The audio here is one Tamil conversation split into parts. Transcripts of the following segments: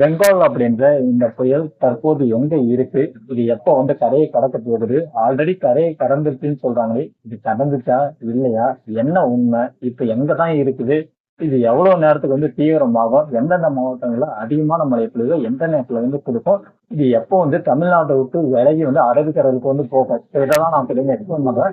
பெங்கால் அப்படின்ற இந்த புயல் தற்போது எங்க இருக்கு? இது எப்போ வந்து கரையை கடக்க போகுது? ஆல்ரெடி கரையை கடந்துருச்சுன்னு சொல்றாங்களே இது கடந்துச்சா இல்லையா? என்ன உண்மை? இப்ப எங்க தான் இருக்குது? இது எவ்வளவு நேரத்துக்கு வந்து தீவிரமாகும்? எந்தெந்த மாவட்டங்கள்ல அதிகமான மழை பொழிவு எந்த நேரத்துல வந்து கொடுக்கும்? இது எப்போ வந்து தமிழ்நாட்டை விட்டு விலகி வந்து அரபிக்கடலுக்கு வந்து போகும்? இதெல்லாம் நான் தெரிஞ்சு எடுத்து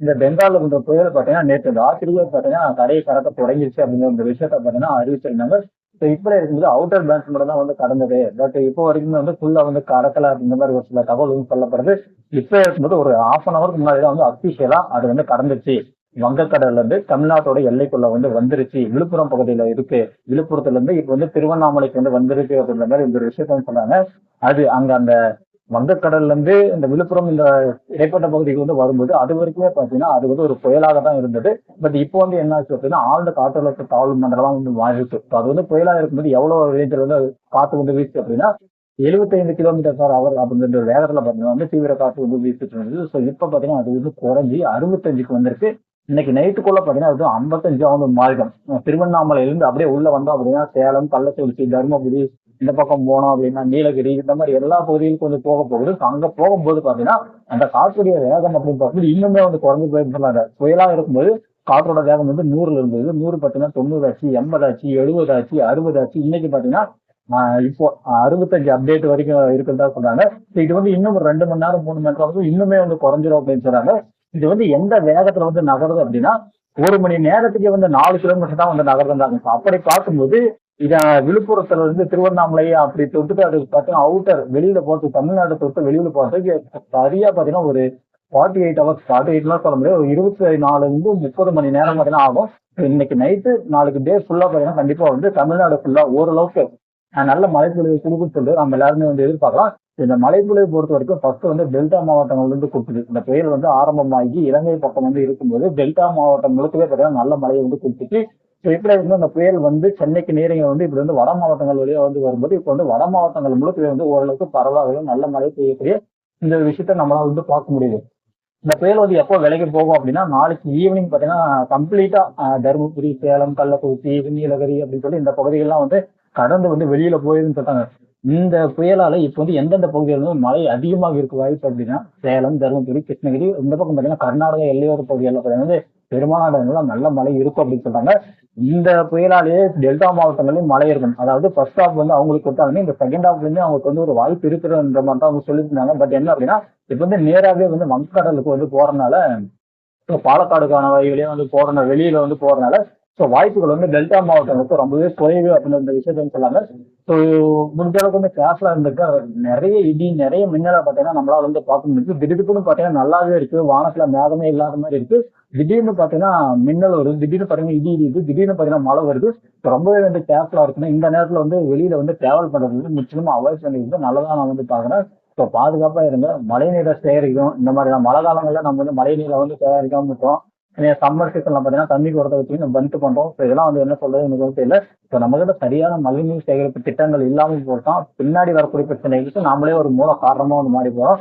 இந்த பெங்காலில் இந்த புயல் பார்த்தீங்கன்னா நேற்று ராத்திரியே பார்த்தீங்கன்னா கரையை கடக்க தொடங்கிருச்சு அப்படிங்கிற இந்த விஷயத்த பார்த்தீங்கன்னா அறிவிச்சிருந்தாங்க. ஸோ இப்படி இருக்கும்போது அவுட்டர் பேண்ட்ஸ் மட்டும் தான் வந்து கடந்தது. பட் இப்போ வரைக்குமே வந்து ஃபுல்லா வந்து கடக்கல அப்படிங்கிற மாதிரி ஒரு சில தகவல் வந்து சொல்லப்படுது. இப்போ இருக்கும்போது ஒரு ஹாஃப் அன் ஹவருக்கு முன்னாடி தான் வந்து அபிஷியலா அது வந்து கடந்துச்சு. வங்கக்கடல்ல இருந்து தமிழ்நாட்டோட எல்லைக்குள்ள வந்து வந்துருச்சு. விழுப்புரம் பகுதியில இருக்கு. விழுப்புரத்துல இருந்து இப்போ வந்து திருவண்ணாமலைக்கு வந்து வந்துருச்சு அப்படின்ற மாதிரி இந்த ஒரு விஷயத்த சொன்னாங்க. அது அங்க அந்த வங்கக்கடல்ல இருந்து இந்த விழுப்புரம் இந்த இடைப்பட்ட பகுதிக்கு வந்து வரும்போது அது வரைக்குமே பாத்தீங்கன்னா அது வந்து ஒரு புயலாக தான் இருந்தது. பட் இப்போ வந்து என்ன ஆச்சு அப்படின்னா ஆழ்ந்த காற்றழுத்த தாழ்வு மண்டலமா வந்து மாறி இருக்கு அது வந்து புயலா இருக்கும்போது எவ்வளவு ரேஞ்சில் வந்து காத்து வந்து வீச்சு அப்படின்னா 75 கிலோமீட்டர் பர் அவர் அப்படின்ற ஒரு வேகத்துல பாத்தீங்கன்னா வந்து தீவிர காற்று வந்து வீசிட்டு இருந்தது. ஸோ இப்போ பாத்தீங்கன்னா அது வந்து குறைஞ்சி அறுபத்தஞ்சுக்கு வந்திருக்கு. இன்னைக்கு நைட்டுக்குள்ள பாத்தீங்கன்னா அது ஐம்பத்தஞ்சாவது மார்க்கம். திருவண்ணாமலையிலிருந்து அப்படியே உள்ள வந்தோம் அப்படின்னா சேலம் கள்ளக்குறிச்சி தருமபுரி இந்த பக்கம் போனோம் அப்படின்னா நீலகிரி இந்த மாதிரி எல்லா பகுதிகளுக்கும் வந்து போக போகுது. அங்க போகும்போது பாத்தீங்கன்னா அந்த காற்றுடைய வேகம் அப்படின்னு பார்க்கும்போது இன்னுமே வந்து குறைஞ்சு போயிருந்தாங்க புயலா இருக்கும்போது காற்றோட வேகம் வந்து நூறுல இருந்தது. நூறு பாத்தீங்கன்னா தொண்ணூறு ஆச்சு எண்பது ஆச்சு எழுபது ஆச்சு அறுபது ஆச்சு இன்னைக்கு பாத்தீங்கன்னா இப்போ அறுபத்தஞ்சு அப்டேட் வரைக்கும் இருக்கிறதா சொன்னாங்க. இது வந்து இன்னும் ஒரு ரெண்டு மணி நேரம் மூணு மணி நேரம் வந்து இன்னுமே வந்து குறைஞ்சிரும் அப்படின்னு சொன்னாங்க. இது வந்து எந்த வேகத்துல வந்து நகருது அப்படின்னா ஒரு மணி நேரத்துக்கு வந்து நாலு கிலோமீட்டர் தான் வந்து நகர்ந்தாங்க அப்படி பார்க்கும்போது இத விழுப்புரத்துல இருந்து திருவண்ணாமலை அப்படி தொட்டுட்டு அது பார்த்தீங்கன்னா அவுட்டர் வெளியில போறது தமிழ்நாட்டை தொட்டு வெளியில போகிறதுக்கு சரியா பாத்தீங்கன்னா ஒரு ஃபார்ட்டி எயிட் ஹவர்ஸ் ஃபார்ட்டி எயிட்லாம் சொல்ல முடியாது. ஒரு இருபத்தி நாலுல இருந்து முப்பது மணி நேரம் பார்த்தீங்கன்னா ஆகும். இன்னைக்கு நைட்டு நாளைக்கு டே ஃபுல்லா பாத்தீங்கன்னா கண்டிப்பா வந்து தமிழ்நாடு ஃபுல்லா ஓரளவுக்கு நல்ல மழைப்பொழிவு கொடுக்குன்னு சொல்லி நம்ம எல்லாருமே வந்து எதிர்பார்க்கலாம். இந்த மழைப்பொழிவு பொறுத்த வரைக்கும் ஃபர்ஸ்ட் வந்து டெல்டா மாவட்டங்கள் வந்து இந்த புயல் வந்து ஆரம்பமாகி இலங்கை பக்கம் வந்து இருக்கும்போது டெல்டா மாவட்டங்களுக்கு பார்த்தீங்கன்னா நல்ல மழையை வந்து கொடுத்துச்சு ஸோ இப்படி வந்து அந்த புயல் வந்து சென்னைக்கு நேரங்க வந்து இப்படி வந்து வட மாவட்டங்கள் வழியாக வந்து வரும்போது இப்போ வந்து வட மாவட்டங்கள் முழுக்கவே வந்து ஓரளவுக்கு பரவாயில்ல நல்ல மழை பெய்யக்கூடிய இந்த விஷயத்த நம்மளால் வந்து பார்க்க முடியுது. இந்த புயல் வந்து எப்போ விலைக்கு போகும் அப்படின்னா நாளைக்கு ஈவினிங் பார்த்தீங்கன்னா கம்ப்ளீட்டா தருமபுரி சேலம் கள்ளக்குறிச்சி நீலகிரி அப்படின்னு சொல்லி இந்த பகுதிகள்லாம் வந்து கடந்து வந்து வெளியில போயிருன்னு சொல்றாங்க. இந்த புயலால இப்போ வந்து எந்தெந்த பகுதியில் வந்து மழை அதிகமாக இருக்க வாய்ப்பு அப்படின்னா சேலம் தருமபுரி கிருஷ்ணகிரி இந்த பக்கம் பார்த்தீங்கன்னா கர்நாடகா எல்லையோர பகுதிகளில் பார்த்தீங்கன்னா வந்து பெரும்பாலான இடங்கள்ல நல்ல மழை இருக்கும் அப்படின்னு சொல்றாங்க. இந்த புயலாலேயே டெல்டா மாவட்டங்களையும் மழை இருக்கும். அதாவது ஃபர்ஸ்ட் ஹாஃப் வந்து அவங்களுக்கு கொடுத்தாலுமே இந்த செகண்ட் ஹாஃப்லேருந்து அவங்களுக்கு வந்து ஒரு வாய்ப்பு இருக்கிறன்ற மாதிரி தான் அவங்க சொல்லியிருந்தாங்க. பட் என்ன அப்படின்னா இப்போ வந்து நேராகவே வந்து வங்கக்கடலுக்கு வந்து போறதுனால இப்போ பாலக்காடுக்கான வழிகளையும் வந்து போறதுனால வெளியில வந்து போறதுனால ஸோ வாய்ப்புகள் வந்து டெல்டா மாவட்டங்களுக்கு ரொம்பவே குறைவு அப்படின்ற இந்த சொல்லாங்க ஸோ முடிஞ்ச அளவுக்கு வந்து கிளாஸ்ல இருந்துட்டு நிறைய இடி நிறைய மின்னலை பார்த்தீங்கன்னா நம்மளால வந்து பார்க்க முடியுது. திடீர்னு பார்த்தீங்கன்னா நல்லாவே இருக்கு. வானத்துல மேகமே இல்லாத மாதிரி இருக்கு. திடீர்னு பார்த்தீங்கன்னா மின்னல் வருது. திடீர்னு பார்த்தீங்கன்னா இடி இடிக்குது திடீர்னு பார்த்தீங்கன்னா மழை வருது. ரொம்பவே வந்து கேர்ஃபுல்லாக இருக்குன்னா இந்த நேரத்தில் வந்து வெளியில வந்து டிராவல் பண்றது வந்து முற்றிலுமா அவாய்ட் பண்ணிக்கிறது நல்லதாக நான் வந்து பார்க்குறேன். ஸோ பாதுகாப்பாக இருங்க. மழை நீரை சேகரிக்கும் இந்த மாதிரி தான் மழை காலங்களில் நம்ம வந்து மழை நீரை வந்து சேகரிக்காம இருக்கோம் சம்மர் சீசன்ல பாத்தீங்கன்னா தண்ணி உரத்தை வச்சு நம்ம பந்து பண்றோம். ஸோ இதெல்லாம் வந்து என்ன சொல்றது எனக்கு வந்து தெரியல. ஸோ நம்ம கிட்ட சரியான மழைநீர் சேகரிப்பு திட்டங்கள் இல்லாமல் போட்டோம் பின்னாடி வரக்கூடிய பிரச்சனைகளுக்கு நாமளே ஒரு மூல காரணமா வந்து மாறி போறோம்.